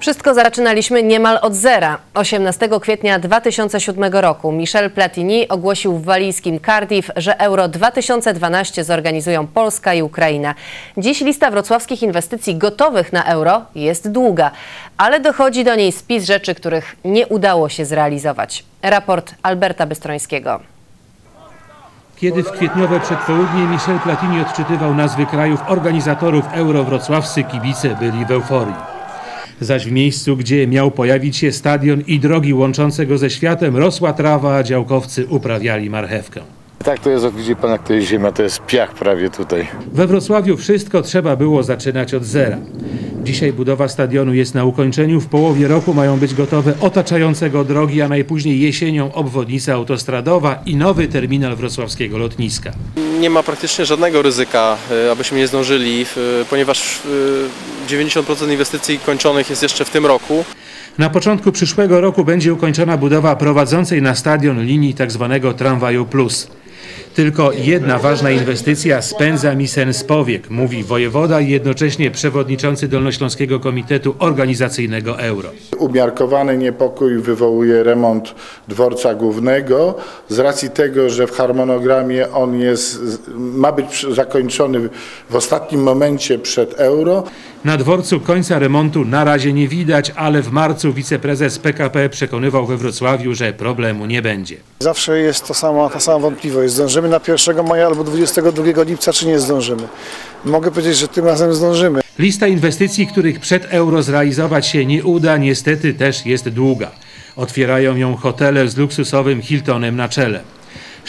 Wszystko zaczynaliśmy niemal od zera. 18 kwietnia 2007 roku Michel Platini ogłosił w walijskim Cardiff, że Euro 2012 zorganizują Polska i Ukraina. Dziś lista wrocławskich inwestycji gotowych na euro jest długa, ale dochodzi do niej spis rzeczy, których nie udało się zrealizować. Raport Alberta Bystrońskiego. Kiedy w kwietniowe przedpołudnie Michel Platini odczytywał nazwy krajów organizatorów Euro wrocławscy kibice byli w euforii. Zaś w miejscu, gdzie miał pojawić się stadion i drogi łączące go ze światem, rosła trawa, a działkowcy uprawiali marchewkę. Tak to jest, jak widzi pan, jak to jest ziemia, to jest piach prawie tutaj. We Wrocławiu wszystko trzeba było zaczynać od zera. Dzisiaj budowa stadionu jest na ukończeniu. W połowie roku mają być gotowe otaczające go drogi, a najpóźniej jesienią obwodnica autostradowa i nowy terminal wrocławskiego lotniska. nie ma praktycznie żadnego ryzyka, e, abyśmy nie zdążyli, e, ponieważ e, 90% inwestycji kończonych jest jeszcze w tym roku. Na początku przyszłego roku będzie ukończona budowa prowadzącej na stadion linii tzw. tramwaju plus. Tylko jedna ważna inwestycja spędza mi sen z powiek, mówi wojewoda i jednocześnie przewodniczący Dolnośląskiego Komitetu Organizacyjnego Euro. Umiarkowany niepokój wywołuje remont dworca głównego z racji tego, że w harmonogramie on jest, ma być zakończony w ostatnim momencie przed euro. Na dworcu końca remontu na razie nie widać, ale w marcu wiceprezes PKP przekonywał we Wrocławiu, że problemu nie będzie. Zawsze jest to sama, ta sama wątpliwość. Zdążymy na 1 maja albo 22 lipca, czy nie zdążymy? Mogę powiedzieć, że tym razem zdążymy. Lista inwestycji, których przed euro zrealizować się nie uda, niestety też jest długa. Otwierają ją hotele z luksusowym Hiltonem na czele.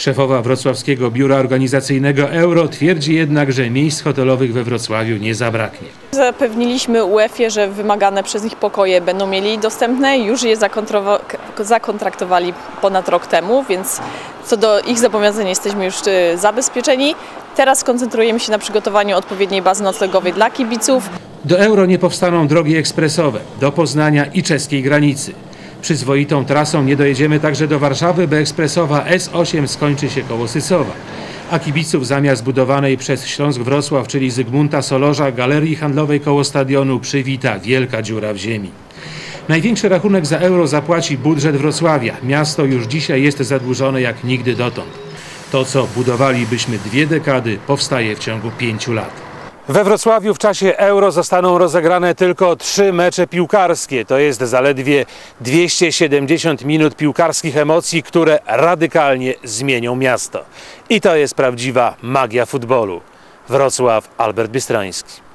Szefowa wrocławskiego biura organizacyjnego Euro twierdzi jednak, że miejsc hotelowych we Wrocławiu nie zabraknie. Zapewniliśmy UEFA, że wymagane przez nich pokoje będą mieli dostępne. Już je zakontraktowali ponad rok temu, więc co do ich zobowiązań jesteśmy już y, zabezpieczeni. Teraz skoncentrujemy się na przygotowaniu odpowiedniej bazy noclegowej dla kibiców. Do euro nie powstaną drogi ekspresowe do Poznania i czeskiej granicy. Przyzwoitą trasą nie dojedziemy także do Warszawy, by ekspresowa S8 skończy się koło Sysowa. A kibiców zamiast budowanej przez Śląsk Wrocław, czyli Zygmunta Solorza, galerii handlowej koło stadionu przywita wielka dziura w ziemi. Największy rachunek za euro zapłaci budżet Wrocławia. Miasto już dzisiaj jest zadłużone jak nigdy dotąd. To, co budowalibyśmy dwie dekady, powstaje w ciągu pięciu lat. We Wrocławiu w czasie euro zostaną rozegrane tylko trzy mecze piłkarskie. To jest zaledwie 270 minut piłkarskich emocji, które radykalnie zmienią miasto. I to jest prawdziwa magia futbolu. Wrocław, Albert Bystroński.